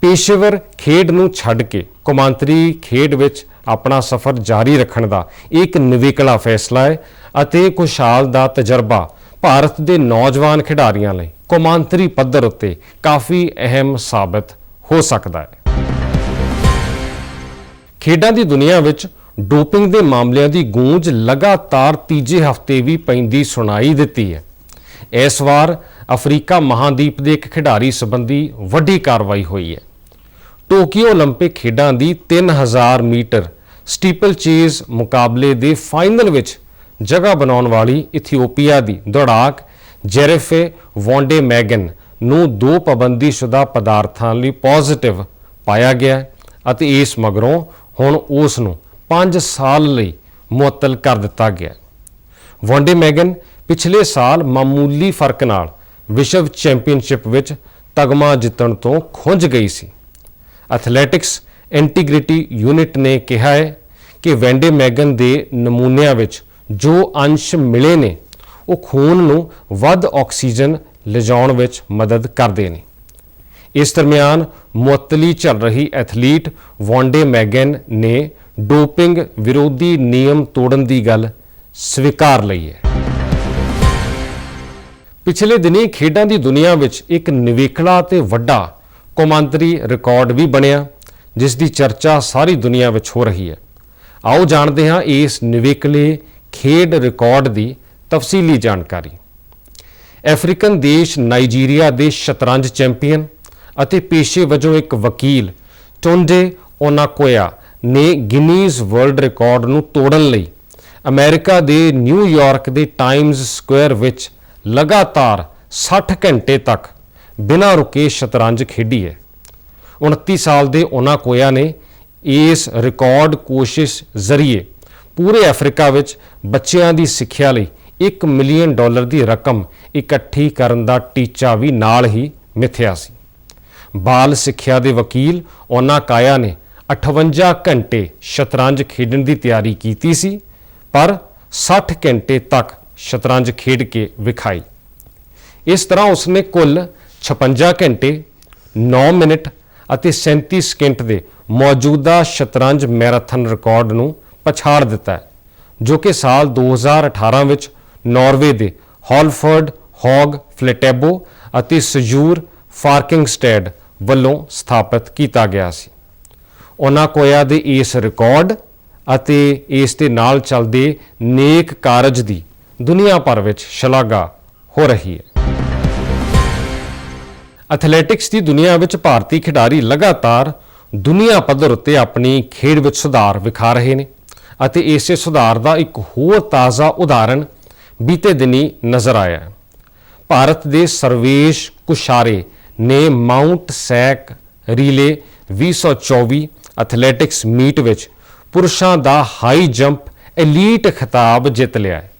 ਪੇਸ਼ੇਵਰ ਖੇਡ ਨੂੰ ਛੱਡ ਕੇ ਕੌਮਾਂਤਰੀ ਖੇਡ ਵਿੱਚ ਆਪਣਾ ਸਫ਼ਰ ਜਾਰੀ ਰੱਖਣ ਦਾ ਇੱਕ ਨਿਵੇਕਲਾ ਫੈਸਲਾ ਹੈ ਅਤੇ ਖੁਸ਼ਹਾਲ ਦਾ ਤਜਰਬਾ ਭਾਰਤ ਦੇ ਨੌਜਵਾਨ ਖਿਡਾਰੀਆਂ ਲਈ ਕੌਮਾਂਤਰੀ ਪੱਧਰ ਉੱਤੇ ਕਾਫੀ ਅਹਿਮ ਸਾਬਤ ਹੋ ਸਕਦਾ ਹੈ। ਖੇਡਾਂ ਦੀ ਦੁਨੀਆ ਵਿੱਚ ਡੋਪਿੰਗ ਦੇ ਮਾਮਲਿਆਂ ਦੀ ਗੂੰਜ ਲਗਾਤਾਰ ਤੀਜੇ ਹਫ਼ਤੇ ਵੀ ਪੈਂਦੀ ਸੁਣਾਈ ਦਿੱਤੀ ਹੈ। ਇਸ ਵਾਰ ਅਫਰੀਕਾ ਮਹਾਦੀਪ ਦੇ ਇੱਕ ਖਿਡਾਰੀ ਸੰਬੰਧੀ ਵੱਡੀ ਕਾਰਵਾਈ ਹੋਈ ਹੈ ਟੋਕੀਓ 올림픽 ਖੇਡਾਂ ਦੀ 3000 ਮੀਟਰ ਸਟੀਪਲ ਚੇਜ਼ ਮੁਕਾਬਲੇ ਦੇ ਫਾਈਨਲ ਵਿੱਚ ਜਗ੍ਹਾ ਬਣਾਉਣ ਵਾਲੀ ਇਥੀਓਪੀਆ ਦੀ ਦੌੜਾਕ ਜੈਰੇਫੇ ਵੌਂਡੇ ਮੈਗਨ ਨੂੰ ਦੋ ਪਾਬੰਦੀਸ਼ੁਦਾ ਪਦਾਰਥਾਂ ਲਈ ਪੋਜ਼ਿਟਿਵ ਪਾਇਆ ਗਿਆ ਹੈ ਅਤੇ ਇਸ ਮਗਰੋਂ ਹੁਣ ਉਸ ਨੂੰ 5 ਸਾਲ ਲਈ ਮੁਅੱਤਲ ਕਰ ਦਿੱਤਾ ਗਿਆ ਹੈ। ਵੌਂਡੇ ਮੈਗਨ ਪਿਛਲੇ ਸਾਲ ਮਾਮੂਲੀ ਫ਼ਰਕ ਨਾਲ ਵਿਸ਼ਵ ਚੈਂਪੀਅਨਸ਼ਿਪ ਵਿੱਚ ਤਗਮਾ ਜਿੱਤਣ ਤੋਂ ਖੁੰਝ ਗਈ ਸੀ। ਐਥਲੈਟਿਕਸ ਇੰਟੀਗ੍ਰਿਟੀ ਯੂਨਿਟ ਨੇ ਕਿਹਾ ਹੈ ਕਿ ਵੈਂਡੇ ਮੈਗਨ ਦੇ ਨਮੂਨਿਆਂ ਵਿੱਚ ਜੋ ਅੰਸ਼ ਮਿਲੇ ਨੇ, ਉਹ ਖੂਨ ਨੂੰ ਵੱਧ ਆਕਸੀਜਨ ਲਿਜਾਉਣ ਵਿੱਚ ਮਦਦ ਕਰਦੇ ਨੇ। ਇਸ ਦਰਮਿਆਨ ਮੁਅੱਤਲੀ ਚੱਲ ਰਹੀ ਐਥਲੀਟ ਵੌਂਡੇ ਮੈਗਨ ਨੇ ਡੋਪਿੰਗ ਵਿਰੋਧੀ ਨਿਯਮ ਤੋੜਨ ਦੀ ਗੱਲ ਸਵੀਕਾਰ ਲਈ ਹੈ। ਪਿਛਲੇ ਦਿਨੀ ਖੇਡਾਂ ਦੀ ਦੁਨੀਆ ਵਿੱਚ ਇੱਕ ਨਿਵੇਕਲਾ ਤੇ ਵੱਡਾ ਕੌਮਾਂਤਰੀ ਰਿਕਾਰਡ ਵੀ ਬਣਿਆ, ਜਿਸ ਦੀ ਚਰਚਾ ਸਾਰੀ ਦੁਨੀਆ ਵਿੱਚ ਹੋ ਰਹੀ ਹੈ। ਆਓ ਜਾਣਦੇ ਹਾਂ ਇਸ ਨਿਵੇਕਲੇ ਖੇਡ ਰਿਕਾਰਡ ਦੀ ਤਫਸੀਲੀ ਜਾਣਕਾਰੀ। ਅਫਰੀਕਨ ਦੇਸ਼ ਨਾਈਜੀਰੀਆ ਦੇ ਸ਼ਤਰੰਜ ਚੈਂਪੀਅਨ ਅਤੇ ਪੇਸ਼ੇ ਵਜੋਂ ਇੱਕ ਵਕੀਲ ਟੋਂਡੇ ਓਨਾਕੋਇਆ ਨੇ ਗਿਨੀਜ਼ ਵਰਲਡ ਰਿਕਾਰਡ ਨੂੰ ਤੋੜਨ ਲਈ ਅਮਰੀਕਾ ਦੇ ਨਿਊਯਾਰਕ ਦੇ ਟਾਈਮਜ਼ ਸਕੁਅਰ ਵਿੱਚ ਲਗਾਤਾਰ 60 ਘੰਟੇ ਤੱਕ ਬਿਨਾਂ ਰੁਕੇ ਸ਼ਤਰੰਜ ਖੇਡੀ ਹੈ। 29 ਸਾਲ ਦੇ ਉਹਨਾਂ ਕੋਇਆ ਨੇ ਇਸ ਰਿਕਾਰਡ ਕੋਸ਼ਿਸ਼ ਜ਼ਰੀਏ ਪੂਰੇ ਅਫਰੀਕਾ ਵਿੱਚ ਬੱਚਿਆਂ ਦੀ ਸਿੱਖਿਆ ਲਈ 1 ਮਿਲੀਅਨ ਡਾਲਰ ਦੀ ਰਕਮ ਇਕੱਠੀ ਕਰਨ ਦਾ ਟੀਚਾ ਵੀ ਨਾਲ ਹੀ ਮਿਥਿਆ ਸੀ। ਬਾਲ ਸਿੱਖਿਆ ਦੇ ਵਕੀਲ ਉਹਨਾਂ ਕਾਇਆ ਨੇ 58 ਘੰਟੇ ਸ਼ਤਰੰਜ ਖੇਡਣ ਦੀ ਤਿਆਰੀ ਕੀਤੀ ਸੀ, ਪਰ 60 ਘੰਟੇ ਤੱਕ ਸ਼ਤਰੰਜ ਖੇਡ ਕੇ ਵਿਖਾਈ। ਇਸ ਤਰ੍ਹਾਂ ਉਸਨੇ ਕੁੱਲ 56 ਘੰਟੇ 9 ਮਿੰਟ ਅਤੇ 37 ਸਕਿੰਟ ਦੇ ਮੌਜੂਦਾ ਸ਼ਤਰੰਜ ਮੈਰਾਥਨ ਰਿਕਾਰਡ ਨੂੰ ਪਛਾੜ ਦਿੱਤਾ ਹੈ, ਜੋ ਕਿ ਸਾਲ 2018 ਵਿੱਚ ਨਾਰਵੇ ਦੇ ਹਾਲਫਰਡ, ਹੌਗ, ਫਲੇਟੈਬੋ ਅਤੇ ਸਜੂਰ ਫਾਰਕਿੰਗਸਟੈਡ ਵੱਲੋਂ ਸਥਾਪਿਤ ਕੀਤਾ ਗਿਆ ਸੀ। ਉਹਨਾਂ ਕੋਇਆ ਦੇ ਇਸ ਰਿਕਾਰਡ ਅਤੇ ਇਸ ਦੇ ਨਾਲ ਚੱਲਦੇ ਨੇਕ ਕਾਰਜ ਦੀ ਦੁਨੀਆ ਭਰ ਵਿੱਚ ਸ਼ਲਾਘਾ ਹੋ ਰਹੀ ਹੈ। ਐਥਲੈਟਿਕਸ ਦੀ ਦੁਨੀਆ ਵਿੱਚ ਭਾਰਤੀ ਖਿਡਾਰੀ ਲਗਾਤਾਰ ਦੁਨੀਆ ਪੱਧਰ ਉੱਤੇ ਆਪਣੀ ਖੇਡ ਵਿੱਚ ਸੁਧਾਰ ਵਿਖਾ ਰਹੇ ਨੇ ਅਤੇ ਇਸੇ ਸੁਧਾਰ ਦਾ ਇੱਕ ਹੋਰ ਤਾਜ਼ਾ ਉਦਾਹਰਣ ਬੀਤੇ ਦਿਨੀ ਨਜ਼ਰ ਆਇਆ ਹੈ। ਭਾਰਤ ਦੇ ਸਰਵੇਸ਼ ਕੁਸ਼ਾਰੇ ਨੇ Mount SAC relay 2024 athletics meet ਵਿੱਚ ਪੁਰਸ਼ਾਂ ਦਾ ਹਾਈ ਜੰਪ ਐਲੀਟ ਖਿਤਾਬ ਜਿੱਤ ਲਿਆ ਹੈ।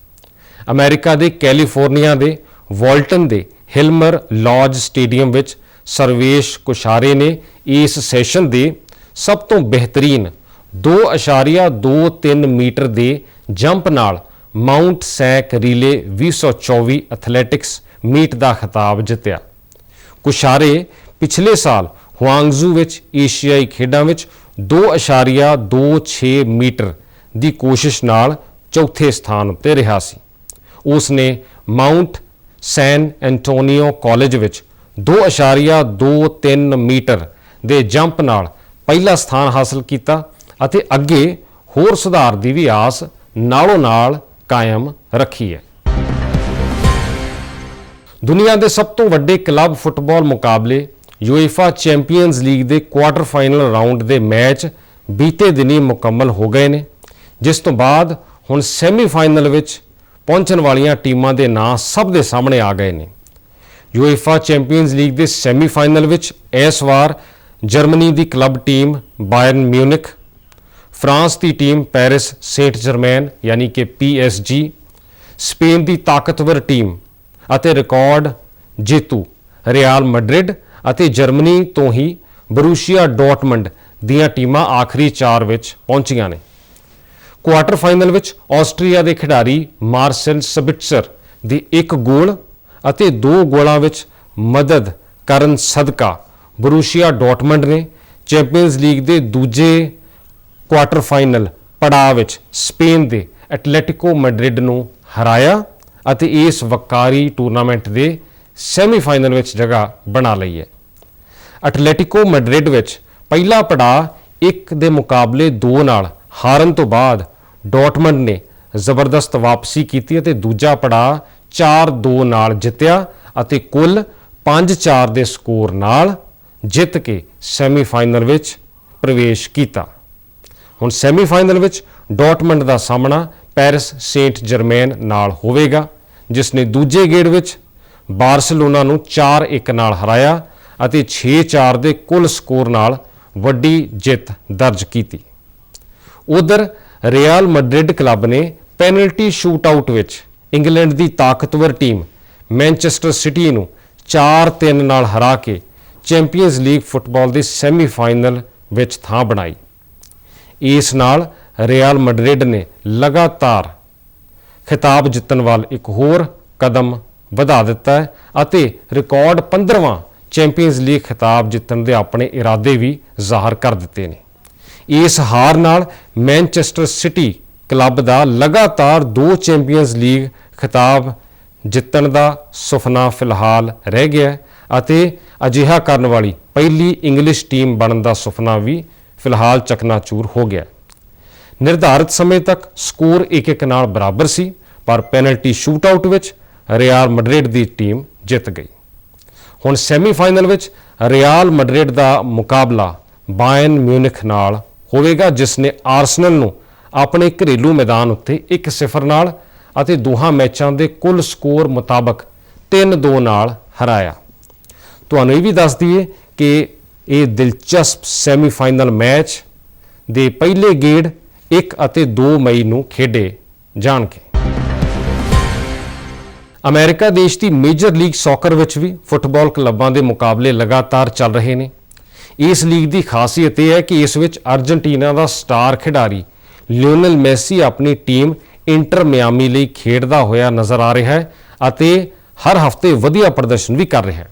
ਅਮਰੀਕਾ ਦੇ ਕੈਲੀਫੋਰਨੀਆ ਦੇ ਵਾਲਟਨ ਦੇ ਹਿਲਮਰ ਲੌਜ ਸਟੇਡੀਅਮ ਵਿੱਚ ਸਰਵੇਸ਼ ਕੁਸ਼ਾਰੇ ਨੇ ਇਸ ਸੈਸ਼ਨ ਦੇ ਸਭ ਤੋਂ ਬਿਹਤਰੀਨ 2.23 ਮੀਟਰ ਦੇ ਜੰਪ ਨਾਲ Mount SAC relay 2024 athletics meet ਦਾ ਖਿਤਾਬ ਜਿੱਤਿਆ। ਕੁਸ਼ਾਰੇ ਪਿਛਲੇ ਸਾਲ ਹੁਆਂਗਜ਼ੂ ਵਿੱਚ ਏਸ਼ੀਆਈ ਖੇਡਾਂ ਵਿੱਚ 2.26 ਮੀਟਰ ਦੀ ਕੋਸ਼ਿਸ਼ ਨਾਲ ਚੌਥੇ ਸਥਾਨ ਉੱਤੇ ਰਿਹਾ ਸੀ। ਉਸ ਨੇ ਮਾਊਂਟ ਸੈਨ ਐਂਟੋਨੀਓ ਕਾਲਜ ਵਿੱਚ 2.23 ਮੀਟਰ ਦੇ ਜੰਪ ਨਾਲ ਪਹਿਲਾ ਸਥਾਨ ਹਾਸਲ ਕੀਤਾ ਅਤੇ ਅੱਗੇ ਹੋਰ ਸੁਧਾਰ ਦੀ ਵੀ ਆਸ ਨਾਲੋਂ ਨਾਲ ਕਾਇਮ ਰੱਖੀ ਹੈ। ਦੁਨੀਆ ਦੇ ਸਭ ਤੋਂ ਵੱਡੇ ਕਲੱਬ ਫੁੱਟਬਾਲ ਮੁਕਾਬਲੇ ਯੂਏਫਾ ਚੈਂਪੀਅਨਜ਼ ਲੀਗ ਦੇ ਕੁਆਟਰ ਫਾਈਨਲ ਰਾਊਂਡ ਦੇ ਮੈਚ ਬੀਤੇ ਦਿਨੀ ਮੁਕੰਮਲ ਹੋ ਗਏ ਨੇ, ਜਿਸ ਤੋਂ ਬਾਅਦ ਹੁਣ ਸੈਮੀਫਾਈਨਲ ਵਿੱਚ ਪਹੁੰਚਣ ਵਾਲੀਆਂ ਟੀਮਾਂ ਦੇ ਨਾਂ ਸਭ ਦੇ ਸਾਹਮਣੇ ਆ ਗਏ ਨੇ। ਯੂਏਫਾ ਚੈਂਪੀਅਨਜ਼ ਲੀਗ ਦੇ ਸੈਮੀਫਾਈਨਲ ਵਿੱਚ ਇਸ ਵਾਰ ਜਰਮਨੀ ਦੀ club team Bayern Munich France ਦੀ ਟੀਮ ਪੈਰਿਸ ਸੇਂਟ ਜਰਮੈਨ ਯਾਨੀ ਕਿ PSG ਸਪੇਨ ਦੀ ਤਾਕਤਵਰ ਟੀਮ ਅਤੇ ਰਿਕਾਰਡ ਜੇਤੂ ਰਿਆਲ ਮੈਡਰਿਡ ਅਤੇ ਜਰਮਨੀ ਤੋਂ ਹੀ ਬਰੂਸ਼ੀਆ ਡਾਰਟਮੰਡ ਦੀਆਂ ਟੀਮਾਂ ਆਖਰੀ 4 ਵਿੱਚ ਪਹੁੰਚੀਆਂ ਨੇ। ਕੁਆਟਰ ਫਾਈਨਲ ਵਿੱਚ ਆਸਟਰੀਆ ਦੇ ਖਿਡਾਰੀ ਮਾਰਸੈਲ ਸਬਿਟਸਰ ਦੀ ਇੱਕ ਗੋਲ ਅਤੇ ਦੋ ਗੋਲਾਂ ਵਿੱਚ ਮਦਦ ਕਰਨ ਸਦਕਾ ਬਰੂਸ਼ੀਆ ਡਾਰਟਮੰਡ ਨੇ ਚੈਂਪੀਅਨਜ਼ ਲੀਗ ਦੇ ਦੂਜੇ ਕੁਆਟਰ ਫਾਈਨਲ ਪੜਾਅ ਵਿੱਚ ਸਪੇਨ ਦੇ ਐਟਲੈਟਿਕੋ ਮੈਡਰਿਡ ਨੂੰ ਹਰਾਇਆ ਅਤੇ ਇਸ ਵਕਾਰੀ ਟੂਰਨਾਮੈਂਟ ਦੇ ਸੈਮੀਫਾਈਨਲ ਵਿੱਚ ਜਗ੍ਹਾ ਬਣਾ ਲਈ ਹੈ। ਐਟਲੈਟਿਕੋ ਮੈਡਰਿਡ ਵਿੱਚ ਪਹਿਲਾ ਪੜਾਅ 1 ਦੇ ਮੁਕਾਬਲੇ 2 ਨਾਲ ਹਾਰਨ ਤੋਂ ਬਾਅਦ ਡਾਰਟਮੰਡ ਨੇ ਜ਼ਬਰਦਸਤ ਵਾਪਸੀ ਕੀਤੀ ਅਤੇ ਦੂਜਾ ਪੜਾਅ 4-2 ਨਾਲ ਜਿੱਤਿਆ ਅਤੇ ਕੁੱਲ 5-4 ਦੇ ਸਕੋਰ ਨਾਲ ਜਿੱਤ ਕੇ ਸੈਮੀਫਾਈਨਲ ਵਿੱਚ ਪ੍ਰਵੇਸ਼ ਕੀਤਾ। ਹੁਣ ਸੈਮੀਫਾਈਨਲ ਵਿੱਚ ਡਾਰਟਮੰਡ ਦਾ ਸਾਹਮਣਾ ਪੈਰਿਸ ਸੇਂਟ ਜਰਮੈਨ ਨਾਲ ਹੋਵੇਗਾ, ਜਿਸ ਨੇ ਦੂਜੇ ਗੇੜ ਵਿੱਚ ਬਾਰਸਲੋਨਾ ਨੂੰ 4-1 ਨਾਲ ਹਰਾਇਆ ਅਤੇ 6-4 ਦੇ ਕੁੱਲ ਸਕੋਰ ਨਾਲ ਵੱਡੀ ਜਿੱਤ ਦਰਜ ਕੀਤੀ। ਉਧਰ ਰਿਆਲ ਮੈਡਰਿਡ ਕਲੱਬ ਨੇ ਪੈਨਲਟੀ ਸ਼ੂਟਆਊਟ ਵਿੱਚ ਇੰਗਲੈਂਡ ਦੀ ਤਾਕਤਵਰ ਟੀਮ ਮੈਨਚੈਸਟਰ ਸਿਟੀ ਨੂੰ 4-3 ਨਾਲ ਹਰਾ ਕੇ ਚੈਂਪੀਅਨਜ਼ ਲੀਗ ਫੁੱਟਬਾਲ ਦੇ ਸੈਮੀਫਾਈਨਲ ਵਿੱਚ ਥਾਂ ਬਣਾਈ। ਇਸ ਨਾਲ ਰਿਆਲ ਮੈਡਰਿਡ ਨੇ ਲਗਾਤਾਰ ਖਿਤਾਬ ਜਿੱਤਣ ਵੱਲ ਇੱਕ ਹੋਰ ਕਦਮ ਵਧਾ ਦਿੱਤਾ ਹੈ ਅਤੇ ਰਿਕਾਰਡ 15ਵਾਂ ਚੈਂਪੀਅਨਜ਼ ਲੀਗ ਖਿਤਾਬ ਜਿੱਤਣ ਦੇ ਆਪਣੇ ਇਰਾਦੇ ਵੀ ਜ਼ਾਹਰ ਕਰ ਦਿੱਤੇ ਨੇ। ਇਸ ਹਾਰ ਨਾਲ ਮੈਨਚੈਸਟਰ ਸਿਟੀ ਕਲੱਬ ਦਾ ਲਗਾਤਾਰ ਦੋ ਚੈਂਪੀਅਨਜ਼ ਲੀਗ ਖਿਤਾਬ ਜਿੱਤਣ ਦਾ ਸੁਪਨਾ ਫਿਲਹਾਲ ਰਹਿ ਗਿਆ ਅਤੇ ਅਜਿਹਾ ਕਰਨ ਵਾਲੀ ਪਹਿਲੀ ਇੰਗਲਿਸ਼ ਟੀਮ ਬਣਨ ਦਾ ਸੁਪਨਾ ਵੀ ਫਿਲਹਾਲ ਚਕਨਾਚੂਰ ਹੋ ਗਿਆ ਹੈ। ਨਿਰਧਾਰਿਤ ਸਮੇਂ ਤੱਕ ਸਕੋਰ 1-1 ਨਾਲ ਬਰਾਬਰ ਸੀ, ਪਰ ਪੈਨਲਟੀ ਸ਼ੂਟਆਊਟ ਵਿੱਚ ਰਿਆਲ ਮੈਡਰਿਡ ਦੀ ਟੀਮ ਜਿੱਤ ਗਈ ਹੁਣ ਸੈਮੀਫਾਈਨਲ ਵਿੱਚ ਰਿਆਲ ਮੈਡਰਿਡ ਦਾ ਮੁਕਾਬਲਾ ਬਾਇਰਨ ਮਿਊਨਿਖ ਨਾਲ ਹੋਵੇਗਾ ਜਿਸ ਨੇ ਆਰਸਨਲ ਨੂੰ ਆਪਣੇ ਘਰੇਲੂ ਮੈਦਾਨ ਉੱਤੇ 1-0 ਨਾਲ ਅਤੇ ਦੋਹਾਂ ਮੈਚਾਂ ਦੇ ਕੁੱਲ ਸਕੋਰ ਮੁਤਾਬਕ 3-2 ਨਾਲ ਹਰਾਇਆ। ਤੁਹਾਨੂੰ ਇਹ ਵੀ ਦੱਸ ਦਈਏ ਕਿ ਇਹ ਦਿਲਚਸਪ ਸੈਮੀਫਾਈਨਲ ਮੈਚ ਦੇ ਪਹਿਲੇ ਗੇੜ 1 ਅਤੇ 2 ਮਈ ਨੂੰ ਖੇਡੇ ਜਾਣਗੇ। ਅਮਰੀਕਾ ਦੇਸ਼ ਦੀ ਮੇਜਰ ਲੀਗ ਸੌਕਰ ਵਿੱਚ ਵੀ ਫੁੱਟਬਾਲ ਕਲੱਬਾਂ ਦੇ ਮੁਕਾਬਲੇ ਲਗਾਤਾਰ ਚੱਲ ਰਹੇ ਨੇ। ਇਸ ਲੀਗ ਦੀ ਖਾਸੀਅਤ ਇਹ ਹੈ ਕਿ ਇਸ ਵਿੱਚ ਅਰਜنٹੀਨਾ ਦਾ ਸਟਾਰ ਖਿਡਾਰੀ ਲਿਓਨਲ ਮੈਸੀ ਆਪਣੀ ਟੀਮ ਇੰਟਰ ਮਿਆਮੀ ਲਈ ਖੇਡਦਾ ਹੋਇਆ ਨਜ਼ਰ ਆ ਰਿਹਾ ਹੈ ਅਤੇ ਹਰ ਹਫ਼ਤੇ ਵਧੀਆ ਪ੍ਰਦਰਸ਼ਨ ਵੀ ਕਰ ਰਿਹਾ ਹੈ।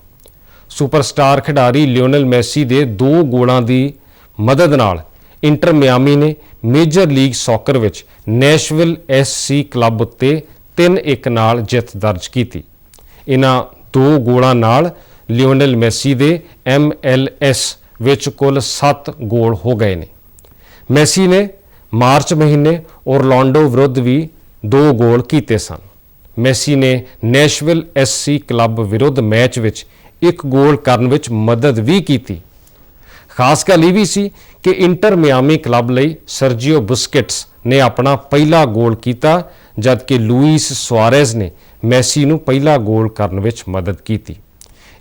ਸੁਪਰਸਟਾਰ ਖਿਡਾਰੀ ਲਿਓਨਲ ਮੈਸੀ ਦੇ ਦੋ ਗੋਲਾਂ ਦੀ ਮਦਦ ਨਾਲ ਇੰਟਰ ਮਿਆਮੀ ਨੇ ਮੇਜਰ ਲੀਗ ਸੌਕਰ ਵਿੱਚ ਨੈਸ਼ਵਿਲ ਐਸਸੀ ਕਲੱਬ ਉੱਤੇ 3-1 ਨਾਲ ਜਿੱਤ ਦਰਜ ਕੀਤੀ। ਇਹਨਾਂ ਦੋ ਗੋਲਾਂ ਨਾਲ ਲਿਓਨਲ ਮੈਸੀ ਦੇ MLS ਵਿੱਚ ਕੁੱਲ 7 ਗੋਲ ਹੋ ਗਏ ਨੇ। ਮੈਸੀ ਨੇ ਮਾਰਚ ਮਹੀਨੇ ਔਰਲੈਂਡੋ ਵਿਰੁੱਧ ਵੀ ਦੋ ਗੋਲ ਕੀਤੇ ਸਨ। ਮੈਸੀ ਨੇ ਨੈਸ਼ਵਿਲ ਐਸਸੀ ਕਲੱਬ ਵਿਰੁੱਧ ਮੈਚ ਵਿੱਚ ਇੱਕ ਗੋਲ ਕਰਨ ਵਿੱਚ ਮਦਦ ਵੀ ਕੀਤੀ। ਖਾਸ ਗੱਲ ਇਹ ਵੀ ਸੀ ਕਿ ਇੰਟਰ ਮਿਆਮੀ ਕਲੱਬ ਲਈ ਸਰਜੀਓ ਬੁਸਕੇਟਸ ਨੇ ਆਪਣਾ ਪਹਿਲਾ ਗੋਲ ਕੀਤਾ, ਜਦਕਿ ਲੂਈਸ ਸੁਆਰੇਜ਼ ਨੇ ਮੈਸੀ ਨੂੰ ਪਹਿਲਾ ਗੋਲ ਕਰਨ ਵਿੱਚ ਮਦਦ ਕੀਤੀ।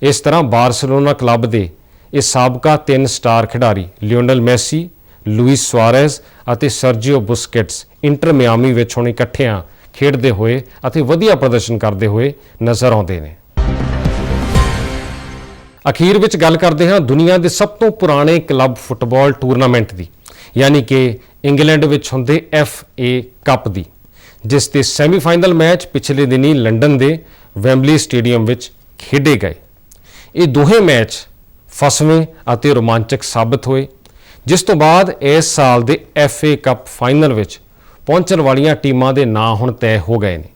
ਇਸ ਤਰ੍ਹਾਂ ਬਾਰਸਲੋਨਾ ਕਲੱਬ ਦੇ ਇਹ ਸਾਬਕਾ ਤਿੰਨ ਸਟਾਰ ਖਿਡਾਰੀ ਲਿਓਨਲ ਮੈਸੀ, ਲੂਈਸ ਸੁਆਰੇਜ਼ ਅਤੇ ਸਰਜੀਓ ਬੁਸਕੇਟਸ ਇੰਟਰ ਮਿਆਮੀ ਵਿੱਚ ਹੁਣ ਇਕੱਠਿਆਂ ਖੇਡਦੇ ਹੋਏ ਅਤੇ ਵਧੀਆ ਪ੍ਰਦਰਸ਼ਨ ਕਰਦੇ ਹੋਏ ਨਜ਼ਰ ਆਉਂਦੇ ਨੇ। ਅਖੀਰ ਵਿੱਚ ਗੱਲ ਕਰਦੇ ਹਾਂ ਦੁਨੀਆ ਦੇ ਸਭ ਤੋਂ ਪੁਰਾਣੇ ਕਲੱਬ ਫੁੱਟਬਾਲ ਟੂਰਨਾਮੈਂਟ ਦੀ, ਯਾਨੀ ਕਿ ਇੰਗਲੈਂਡ ਵਿੱਚ ਹੁੰਦੇ ਐਫ ਏ ਕੱਪ ਦੀ, ਜਿਸ ਦੇ ਸੈਮੀਫਾਈਨਲ ਮੈਚ ਪਿਛਲੇ ਦਿਨੀ ਲੰਡਨ ਦੇ ਵੈਂਬਲੀ ਸਟੇਡੀਅਮ ਵਿੱਚ ਖੇਡੇ ਗਏ। ਇਹ ਦੋਹੇ ਮੈਚ ਫਸਵੇਂ ਅਤੇ ਰੋਮਾਂਚਕ ਸਾਬਤ ਹੋਏ, ਜਿਸ ਤੋਂ ਬਾਅਦ ਇਸ ਸਾਲ ਦੇ FA ਕੱਪ ਫਾਈਨਲ ਵਿੱਚ ਪਹੁੰਚਣ ਵਾਲੀਆਂ ਟੀਮਾਂ ਦੇ ਨਾਂ ਹੁਣ ਤੈਅ ਹੋ ਗਏ ਨੇ।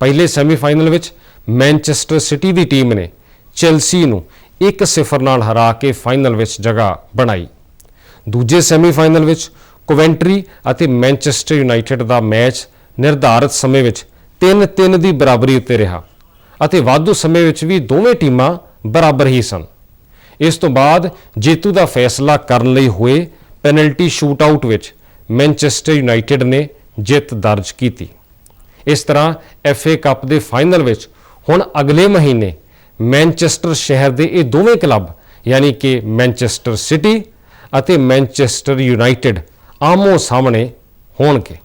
ਪਹਿਲੇ ਸੈਮੀਫਾਈਨਲ ਵਿੱਚ ਮੈਨਚੈਸਟਰ ਸਿਟੀ ਦੀ ਟੀਮ ਨੇ ਚੈਲਸੀ ਨੂੰ 1-0 ਨਾਲ ਹਰਾ ਕੇ ਫਾਈਨਲ ਵਿੱਚ ਜਗ੍ਹਾ ਬਣਾਈ। ਦੂਜੇ ਸੈਮੀਫਾਈਨਲ ਵਿੱਚ ਕੋਵੈਂਟਰੀ ਅਤੇ ਮੈਨਚੈਸਟਰ ਯੂਨਾਈਟਿਡ ਦਾ ਮੈਚ ਨਿਰਧਾਰਤ ਸਮੇਂ ਵਿੱਚ 3-3 ਦੀ ਬਰਾਬਰੀ ਉੱਤੇ ਰਿਹਾ ਅਤੇ ਵਾਧੂ ਸਮੇਂ ਵਿੱਚ ਵੀ ਦੋਵੇਂ ਟੀਮਾਂ ਬਰਾਬਰ ਹੀ ਸਨ। ਇਸ ਤੋਂ ਬਾਅਦ ਜੇਤੂ ਦਾ ਫੈਸਲਾ ਕਰਨ ਲਈ ਹੋਏ ਪੈਨਲਟੀ ਸ਼ੂਟਆਊਟ ਵਿੱਚ ਮੈਨਚੈਸਟਰ ਯੂਨਾਈਟਿਡ ਨੇ ਜਿੱਤ ਦਰਜ ਕੀਤੀ। ਇਸ ਤਰ੍ਹਾਂ ਐਫਏ ਕੱਪ ਦੇ ਫਾਈਨਲ ਵਿੱਚ ਹੁਣ ਅਗਲੇ ਮਹੀਨੇ ਮੈਨਚੈਸਟਰ ਸ਼ਹਿਰ ਦੇ ਇਹ ਦੋਵੇਂ ਕਲੱਬ, ਯਾਨੀ ਕਿ ਮੈਨਚੈਸਟਰ ਸਿਟੀ ਅਤੇ ਮੈਨਚੈਸਟਰ ਯੂਨਾਈਟਿਡ, ਆਮੋ ਸਾਹਮਣੇ ਹੋਣਗੇ।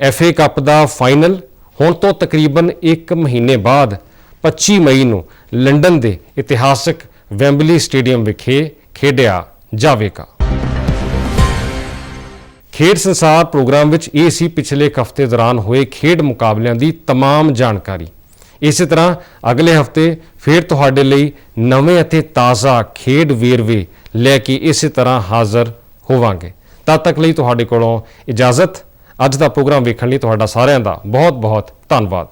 ਐਫਏ ਕੱਪ ਦਾ ਫਾਈਨਲ ਹੁਣ ਤੋਂ ਤਕਰੀਬਨ 1 ਮਹੀਨੇ ਬਾਅਦ 25 ਮਈ ਨੂੰ ਲੰਡਨ ਦੇ ਇਤਿਹਾਸਕ ਵੈਂਬਲੀ ਸਟੇਡੀਅਮ ਵਿਖੇ ਖੇਡਿਆ ਜਾਵੇਗਾ ਖੇਡ ਸੰਸਾਰ ਪ੍ਰੋਗਰਾਮ ਵਿੱਚ ਇਹ ਸੀ ਪਿਛਲੇ ਇੱਕ ਹਫ਼ਤੇ ਦੌਰਾਨ ਹੋਏ ਖੇਡ ਮੁਕਾਬਲਿਆਂ ਦੀ तमाम ਜਾਣਕਾਰੀ ਇਸੇ ਤਰ੍ਹਾਂ ਅਗਲੇ ਹਫ਼ਤੇ ਫਿਰ ਤੁਹਾਡੇ ਲਈ ਨਵੇਂ ਅਤੇ ਤਾਜ਼ਾ ਖੇਡ ਵੇਰਵੇ ਲੈ ਕੇ ਇਸੇ ਤਰ੍ਹਾਂ ਹਾਜ਼ਰ ਹੋਵਾਂਗੇ ਤਦ ਤੱਕ ਲਈ ਤੁਹਾਡੇ ਕੋਲੋਂ ਇਜਾਜ਼ਤ ਅੱਜ ਦਾ ਪ੍ਰੋਗਰਾਮ ਵੇਖਣ ਲਈ ਤੁਹਾਡਾ ਸਾਰਿਆਂ ਦਾ ਬਹੁਤ ਬਹੁਤ ਧੰਨਵਾਦ